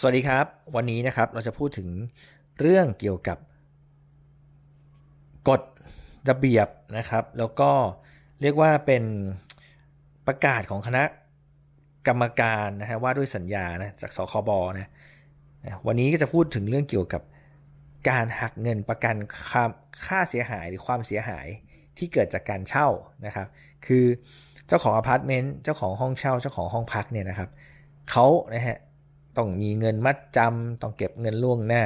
สวัสดีครับ วันนี้นะครับเราจะพูดถึงเรื่องเกี่ยวกับกฎระเบียบนะครับ แล้วก็เรียกว่าเป็นประกาศของคณะกรรมการนะฮะว่าด้วยสัญญานะจากสคบนะนะวันนี้ก็จะพูดถึงเรื่องเกี่ยวกับการหักเงินประกันคค่าเสียหายหรือความเสียหายที่เกิดจากการเช่านะครับ คือเจ้าของอพาร์ตเมนต์เจ้าของห้องเช่าเจ้าของห้องพักเนี่ยนะครับเขานะฮะ ต้องมีเงินมัดจำต้องเก็บเงินล่วงหน้า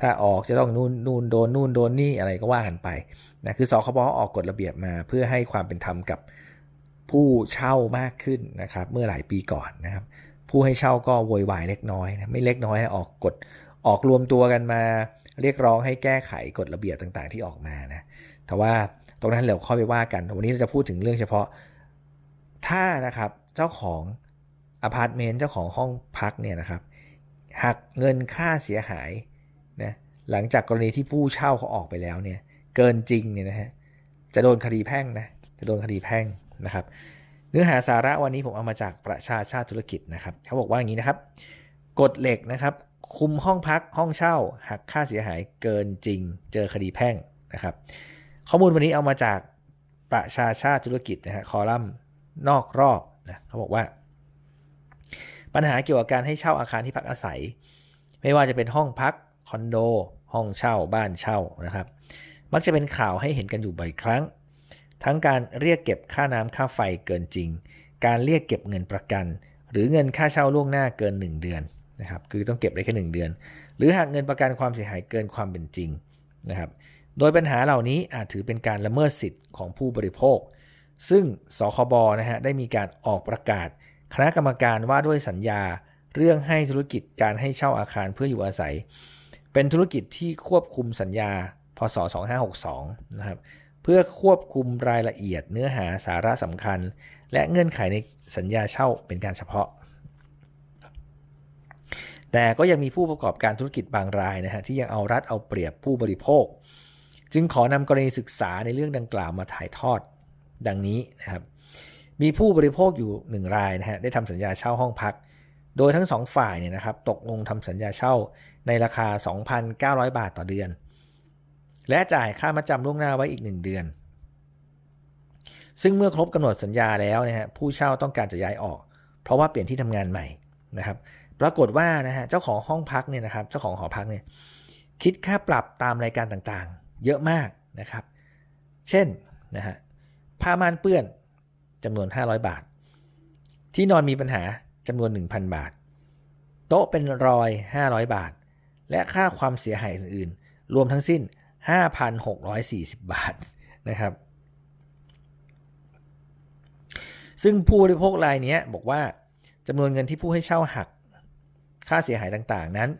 ถ้าออกจะต้องนู่นนู่นโดนนู่นโดนนี่อะไรก็ว่ากันไปนะคือสคบออกกฎระเบียบมาเพื่อให้ความเป็นธรรมกับผู้เช่ามากขึ้นนะครับ เมื่อหลายปีก่อนนะครับ ผู้ให้เช่าก็โวยวายเล็กน้อยนะไม่เล็กน้อยนะออกกฎออกรวมตัวกันมา เรียกร้องให้แก้ไขกฎระเบียบต่างๆ ที่ออกมานะแต่ว่าตรงนั้นเราค่อยไปว่ากัน วันนี้เราจะพูดถึงเรื่องเฉพาะ ถ้านะครับเจ้าของ อพาร์ตเมนต์เจ้าของห้องพักเนี่ยนะครับหักเงินค่าเสียหายนะหลังจากกรณีที่ผู้เช่าเขาออกไปแล้วเนี่ยเกินจริงเนี่ยนะฮะจะโดนคดีแพ่งนะจะโดนคดีแพ่งนะครับ เนื้อหาสาระวันนี้ผมเอามาจากประชาชาติธุรกิจนะครับเขาบอกว่าอย่างนี้นะครับกฎเหล็กนะครับคุมห้องพักห้องเช่า หักค่าเสียหายเกินจริง เจอคดีแพ่งนะครับ ข้อมูลวันนี้เอามาจากประชาชาติธุรกิจนะฮะคอลัมน์นอกรอบนะเขาบอกว่า ปัญหาเกี่ยวกับการให้เช่าอาคารที่พักอาศัย ไม่ว่าจะเป็นห้องพักคอนโด ห้องเช่าบ้านเช่านะครับ มักจะเป็นข่าวให้เห็นกันอยู่บ่อยครั้ง ทั้งการเรียกเก็บค่าน้ำค่าไฟเกินจริง การเรียกเก็บเงินประกัน หรือเงินค่าเช่าล่วงหน้าเกิน 1 เดือนนะครับคือต้องเก็บได้แค่1เดือน หรือหากเงินประกันความเสียหายเกินความเป็นจริงนะครับโดยปัญหาเหล่านี้อาจถือเป็นการละเมิดสิทธิ์ของผู้บริโภค ซึ่งสคบนะฮะได้มีการออกประกาศ คณะกรรมการว่าด้วยสัญญาเรื่องให้ธุรกิจการให้เช่าอาคารเพื่ออยู่อาศัย เป็นธุรกิจที่ควบคุมสัญญาพศ 2562 นะครับ เพื่อควบคุมรายละเอียดเนื้อหาสาระสำคัญ และเงื่อนไขในสัญญาเช่าเป็นการเฉพาะ แต่ก็ยังมีผู้ประกอบการธุรกิจบางรายนะฮะที่ยังเอารัดเอาเปรียบผู้บริโภค จึงขอนำกรณีศึกษาในเรื่องดังกล่าวมาถ่ายทอดดังนี้นะครับ มีผู้บริโภคอยู่หนึ่งรายนะฮะได้ทำสัญญาเช่าห้องพัก โดยทั้งสองฝ่ายเนี่ยนะครับตกลงทำสัญญาเช่าในราคา 2,900 บาทต่อเดือน และจ่ายค่ามาจำล่วงหน้าไว้อีก 1 เดือน ซึ่งเมื่อครบกำหนดสัญญาแล้วนะฮะผู้เช่าต้องการจะย้ายออก เพราะว่าเปลี่ยนที่ทำงานใหม่นะครับ ปรากฏว่านะฮะเจ้าของห้องพักเนี่ยนะครับเจ้าของหอพักเนี่ยคิดค่าปรับตามรายการต่างๆ เยอะมากนะครับ เช่นนะฮะผ้าม่านเปื้อน จำนวน 500 บาท ที่นอนมีปัญหาจำนวน 1,000 บาท โต๊ะเป็นรอย 500 บาท และค่าความเสียหายอื่นๆ รวมทั้งสิ้น 5,640 บาทนะครับ ซึ่งผู้บริโภครายนี้บอกว่าจำนวนเงินที่ผู้ให้เช่าหัก ค่าเสียหายต่างๆ นั้น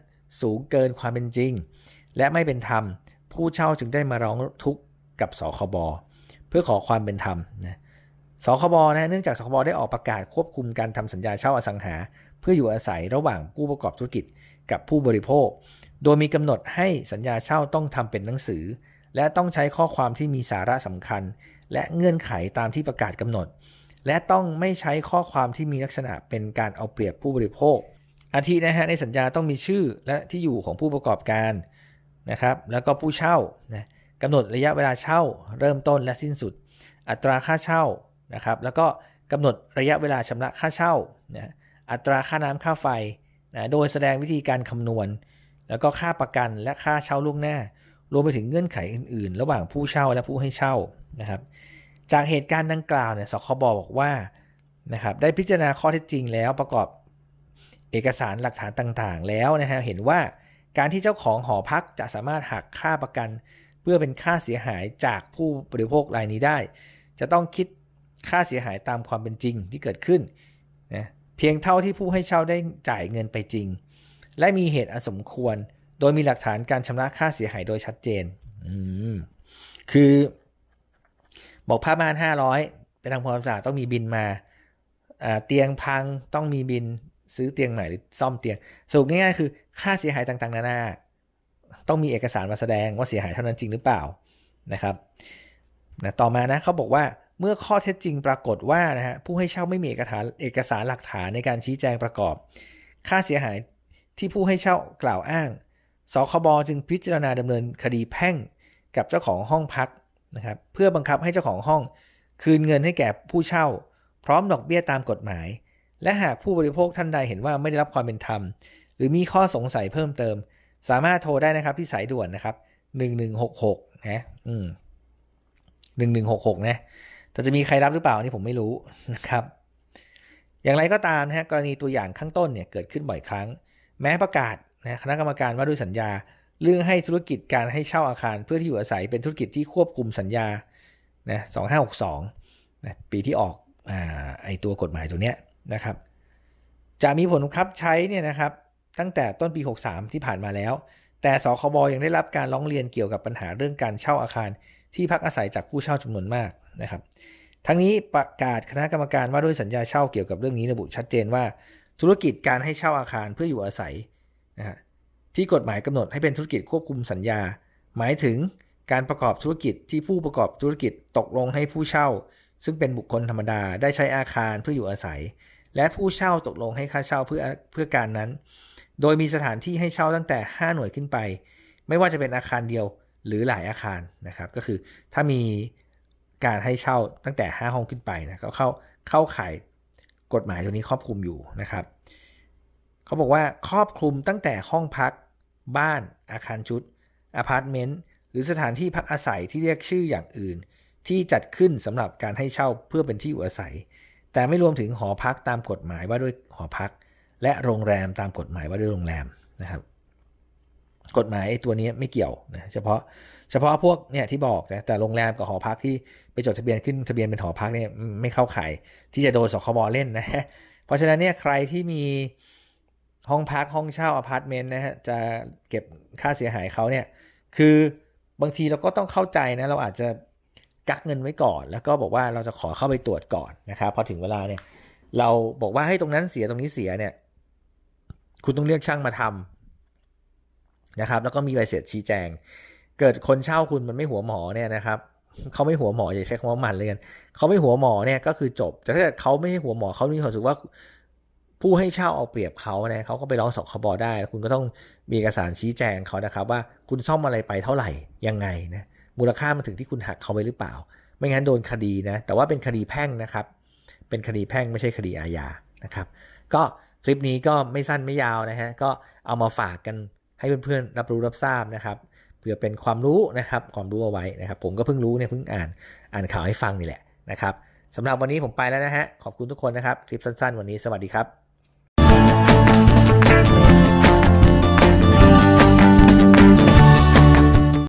สูงเกินความเป็นจริง และไม่เป็นธรรม ผู้เช่าจึงได้มาร้องทุกข์กับสคบเพื่อขอความเป็นธรรมนะ สคบนะเนื่องจากสคบได้ออกประกาศควบคุมการทำสัญญาเช่าอสังหา เพื่ออยู่อาศัยระหว่างผู้ประกอบธุรกิจกับผู้บริโภค โดยมีกำหนดให้สัญญาเช่าต้องทำเป็นหนังสือ และต้องใช้ข้อความที่มีสาระสำคัญ และเงื่อนไขตามที่ประกาศกำหนด และต้องไม่ใช้ข้อความที่มีลักษณะเป็นการเอาเปรียบผู้บริโภค อาทินะฮะในสัญญาต้องมีชื่อและที่อยู่ของผู้ประกอบการนะครับ แล้วก็ผู้เช่านะกำหนดระยะเวลาเช่า เริ่มต้นและสิ้นสุด อัตราค่าเช่า นะครับ แล้วก็กำหนดระยะเวลาชำระค่าเช่านะอัตราค่าน้ำค่าไฟนะโดยแสดงวิธีการคำนวณ แล้วก็ค่าประกันและค่าเช่าล่วงหน้า รวมไปถึงเงื่อนไขอื่นๆ ระหว่างผู้เช่าและผู้ให้เช่านะครับ จากเหตุการณ์ดังกล่าวเนี่ยสคบบอกว่านะครับได้พิจารณาข้อเท็จจริงแล้วประกอบเอกสารหลักฐานต่างๆ แล้วนะฮะเห็นว่าการที่เจ้าของหอพักจะสามารถหักค่าประกัน เพื่อเป็นค่าเสียหายจากผู้บริโภครายนี้ได้ จะต้องคิด ค่าเสียหายตามความเป็นจริงที่เกิดขึ้นนะเพียงเท่าที่ผู้ให้เช่าได้จ่ายเงินไปจริง และมีเหตุอันสมควร โดยมีหลักฐานการชำระค่าเสียหายโดยชัดเจนคือ บอกผ้าม่านห้าร้อยไปทำความสะอาดต้องมีบินมาเตียงพังต้องมีบินซื้อเตียงใหม่หรือซ่อมเตียงสรุปง่ายๆคือ ค่าเสียหายต่างๆนานาต้องมีเอกสารมาแสดงว่าเสียหายเท่านั้นจริงหรือเปล่านะครับนะต่อมานะเขาบอกว่า เมื่อข้อเท็จจริงปรากฏว่านะฮะผู้ให้เช่าไม่มีเอกสารเอกสารหลักฐานในการชี้แจงประกอบ ค่าเสียหายที่ผู้ให้เช่ากล่าวอ้างสคบจึงพิจารณาดำเนินคดีแพ่งกับเจ้าของห้องพักนะครับเพื่อบังคับให้เจ้าของห้อง คืนเงินให้แก่ผู้เช่า พร้อมดอกเบี้ยตามกฎหมาย และหากผู้บริโภคท่านใดเห็นว่าไม่ได้รับความเป็นธรรม หรือมีข้อสงสัยเพิ่มเติม สามารถโทรได้นะครับที่สายด่วนนะครับ 1166นะอืม1166 นะ แต่จะมีใครรับหรือเปล่านี่ผมไม่รู้นะครับ อย่างไรก็ตามนะฮะกรณีตัวอย่างข้างต้นเนี่ยเกิดขึ้นบ่อยครั้ง แม้ประกาศนะคณะกรรมการว่าด้วยสัญญา เรื่องให้ธุรกิจการให้เช่าอาคารเพื่อที่อยู่อาศัยเป็นธุรกิจที่ควบคุมสัญญานะ2562นะปีที่ออกอ่าไอตัวกฎหมายตัวเนี้ยนะครับ จะมีผลบังคับใช้เนี่ยนะครับตั้งแต่ต้นปี 63 ที่ผ่านมาแล้ว แต่สคบยังได้รับการร้องเรียนเกี่ยวกับปัญหาเรื่องการเช่าอาคาร ที่พักอาศัยจากผู้เช่าจำนวนมากนะครับ ทั้งนี้ประกาศคณะกรรมการว่าด้วยสัญญาเช่าเกี่ยวกับเรื่องนี้ระบุชัดเจนว่า ธุรกิจการให้เช่าอาคารเพื่ออยู่อาศัยนะฮะที่กฎหมายกำหนดให้เป็นธุรกิจควบคุมสัญญา หมายถึงการประกอบธุรกิจที่ผู้ประกอบธุรกิจตกลงให้ผู้เช่า ซึ่งเป็นบุคคลธรรมดาได้ใช้อาคารเพื่ออยู่อาศัย และผู้เช่าตกลงให้ค่าเช่าเพื่อเพื่อการนั้น โดยมีสถานที่ให้เช่าตั้งแต่ 5 หน่วยขึ้นไป ไม่ว่าจะเป็นอาคารเดียว หรือหลายอาคารนะครับ ก็คือถ้ามีการให้เช่าตั้งแต่ 5 ห้องขึ้นไปนะก็เข้าเข้าข่ายกฎหมายตัวนี้ครอบคลุมอยู่นะครับเขาบอกว่าครอบคลุมตั้งแต่ห้องพัก บ้าน อาคารชุดอพาร์ตเมนต์หรือสถานที่พักอาศัยที่เรียกชื่ออย่างอื่น ที่จัดขึ้นสำหรับการให้เช่าเพื่อเป็นที่อยู่อาศัย แต่ไม่รวมถึงหอพักตามกฎหมายว่าด้วยหอพัก และโรงแรมตามกฎหมายว่าด้วยโรงแรมนะครับ กฎหมายตัวนี้ไม่เกี่ยวนะเฉพาะเฉพาะพวกเนี่ยที่บอกนะแต่โรงแรมกับหอพักที่ไปจดทะเบียนขึ้นทะเบียนเป็นหอพักเนี่ยไม่เข้าข่ายที่จะโดนสคบเล่นนะฮะเพราะฉะนั้นเนี่ยใครที่มีห้องพักห้องเช่าอพาร์ตเมนต์นะฮะจะเก็บค่าเสียหายเขาเนี่ยคือบางทีเราก็ต้องเข้าใจนะเราอาจจะกักเงินไว้ก่อน แล้วก็บอกว่าเราจะขอเข้าไปตรวจก่อนนะครับพอถึงเวลาเนี่ย เราบอกว่าให้ตรงนั้นเสียตรงนี้เสียเนี่ย คุณต้องเรียกช่างมาทำ นะครับ แล้วก็มีใบเสร็จชี้แจง เกิดคนเช่าคุณมันไม่หัวหมอเนี่ยนะครับเขาไม่หัวหมออย่าใช้คำว่ามันเลยกันเขาไม่หัวหมอเนี่ยก็คือจบ แต่ถ้าเกิดเขาไม่ใช่หัวหมอเขามีความรู้สึกว่าผู้ให้เช่าเอาเปรียบเขาเนี่ยเขาก็ไปร้องสคบได้ คุณก็ต้องมีเอกสารชี้แจงเขานะครับ ว่าคุณซ่อมอะไรไปเท่าไหร่ยังไงนะมูลค่ามันถึงที่คุณหักเขาไปหรือเปล่า ไม่งั้นโดนคดีนะแต่ว่าเป็นคดีแพ่งนะครับ เป็นคดีแพ่งไม่ใช่คดีอาญานะครับ ก็คลิปนี้ก็ไม่สั้นไม่ยาวนะฮะก็เอามาฝากกัน ให้เพื่อนๆรับรู้รับทราบนะครับเพื่อเป็นความรู้นะครับความรู้เอาไว้นะครับ ผมก็เพิ่งรู้เนี่ยเพิ่งอ่านอ่านข่าวให้ฟังนี่แหละนะครับสำหรับวันนี้ผมไปแล้วนะฮะขอบคุณทุกคนนะครับคลิปสั้นๆ วันนี้สวัสดีครับ